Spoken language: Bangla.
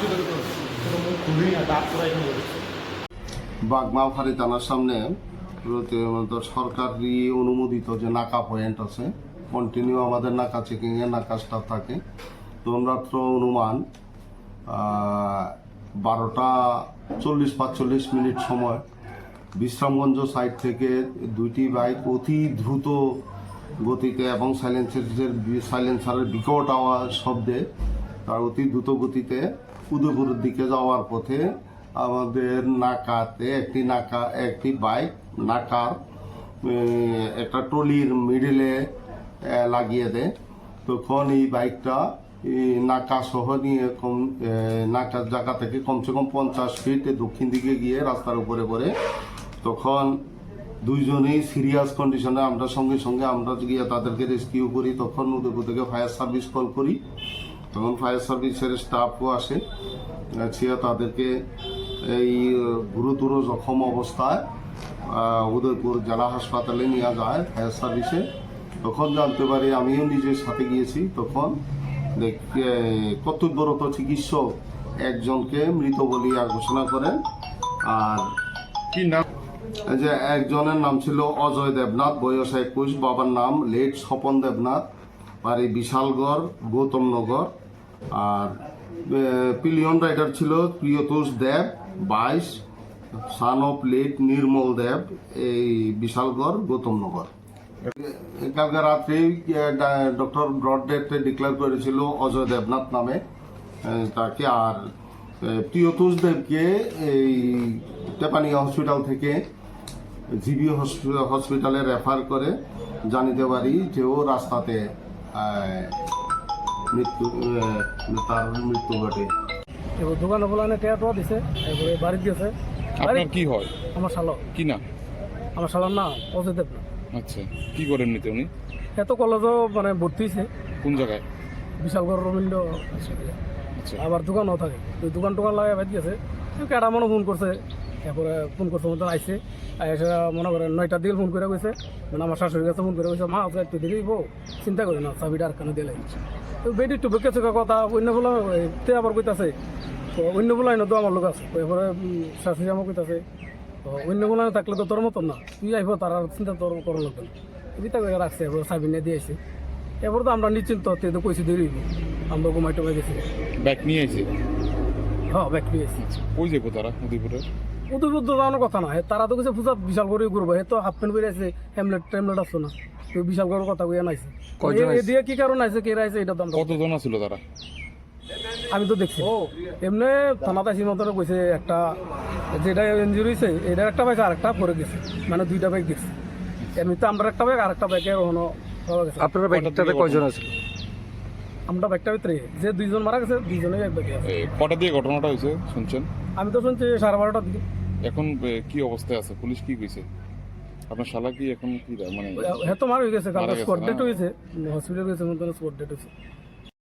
বলেছে বাগমাফারি থানার সামনে সরকারি অনুমোদিত যে নাকা পয়েন্ট আছে কন্টিনিউ আমাদের নাকা চেকিংয়ে নাকা স্টাফ থাকে। তরুণরাত্র অনুমান বারোটা চল্লিশ পাঁচচল্লিশ মিনিট সময়। বিশ্রামগঞ্জ সাইড থেকে দুইটি বাইক অতি দ্রুত গতিতে এবং সাইলেন্সারের সাইলেন্সারের বিকট আওয়াজ শব্দে, তার অতি দ্রুত গতিতে উদয়পুরের দিকে যাওয়ার পথে আমাদের নাকাতে একটি নাকা, একটি বাইক নাকার একটা ট্রলির মিডিলে লাগিয়ে দেয়। তখন এই বাইকটা নাকা সহ নিয়ে কম নাকার জায়গা থেকে কমসে কম পঞ্চাশ ফিট দক্ষিণ দিকে গিয়ে রাস্তার উপরে পড়ে। তখন দুইজনেই সিরিয়াস কন্ডিশনে আমরা সঙ্গে সঙ্গে আমরা গিয়ে তাদেরকে রেস্কিউ করি। তখন উদয়পুর থেকে ফায়ার সার্ভিস কল করি। তখন ফায়ার সার্ভিসের স্টাফও আসে সে তাদেরকে এই গুরুতর জখম অবস্থায় উদয়পুর জেলা হাসপাতালে নিয়ে যায় ফায়ার সার্ভিসে। তখন জানতে পারি আমিও নিজের সাথে গিয়েছি। তখন কর্তব্যরত চিকিৎসক একজনকে মৃত বলিয়া ঘোষণা করেন। আর কি নাম? যে একজনের নাম ছিল অজয় দেবনাথ বয়স একুশ বাবার নাম লেট স্বপন দেবনাথ। বাড়ি বিশালগড়, গৌতমনগর আর পিলিয়ন রাইডার ছিল প্রিয়তোষ দেব, বাইশ সান অফ লেট, নির্মল দেব, এই বিশালগড়, গৌতমনগর। কালকে রাত্রে ডক্টর ব্রড ডেথে ডিক্লেয়ার করেছিল অজয় দেবনাথ নামে তাকে আর প্রিয়তোষ দেবকে এই টেপানিয়া হসপিটাল থেকে জিবি হসপি- হসপিটালে রেফার করে জানিতে পারি যে ও রাস্তাতে মৃত্যু তার মৃত্যু ঘটে। এবার দোকানে বলানে টেয়া টোয়া দিছে এবারে বাড়িতে গেছে আপনার কি হয়? আমার শালো কি না আমার শালার না পজিটিভ না আচ্ছা কি করেন নিতে উনি এত কলেজও মানে ভর্তি হয়েছে কোন জায়গায় বিশালগড় রবীন্দ্র আচ্ছা। আবার দোকানও থাকে। দোকান টোকান লাগাই বাদ গেছে কেটা মনে ফোন করছে এরপরে ফোন করছে মতো আইসে এসে মনে করে নয়টা দিকে ফোন করে গেছে মানে আমার শাশুড়ি কাছে ফোন করে গেছে মা আচ্ছা একটু দেরি বউ চিন্তা করি না চাবিটা আর কেন দিলে তো বেটি একটু বেঁকে চোখা কথা অন্য বলে তে আবার কইতাছে তো অন্য বলে তো আমার লোক আছে। এরপরে শাশুড়ি আমার কইতাছে তো অন্য বলে থাকলে তো তোর মতন না তুই আইব তার আর চিন্তা তোর করার লোক এদিকে করে রাখছে এবার চাবি নিয়ে দিয়ে আসছে এরপর তো আমরা নিশ্চিন্ত তে তো কইছি দেরি। আমরা ঘুমাই টুমাই গেছি ব্যাগ নিয়ে এসে হ্যাঁ ব্যাক পেয়েছি কই যাব তারা উদয়পুরের তো যাওয়ার কথা না তারা তো কিছু পূজা বিশাল করে করব হে তো হাফ প্যান্ট পরে আছে হেমলেট টেমলেট আসতো না তো বিশাল করে কথা কইয়া নাইছে। এ দিয়ে কি কারণ আছে কে রাইছে এটা তো আমরা কতজন ছিল তারা? আমি তো দেখছি। এমনি থানাতে মতো কইছে একটা যেটা ইঞ্জুরি হয়েছে এটা একটা বাইক আর একটা পরে গেছে মানে দুইটা বাইক গেছে। এমনিতে আমরা একটা বাইক আর একটা বাইকের ওখানে পাওয়া আপনার বাইকটাতে কয়জন আছে আমরা বাইকটা ভিতরে যে দুইজন মারা গেছে দুইজনেই এক বাইকে আছে। কটা দিয়ে ঘটনাটা হয়েছে শুনছেন? আমি তো শুনছি সাড়ে বারোটার দিকে। এখন কি অবস্থায় আছে? পুলিশ কি কইছে? আপনার শালা কি এখন কি মানে হ্যাঁ তো মারা হয়ে গেছে কাল স্পট ডেট হয়েছে। হসপিটাল গেছে মনে স্পট ডেট হয়েছে।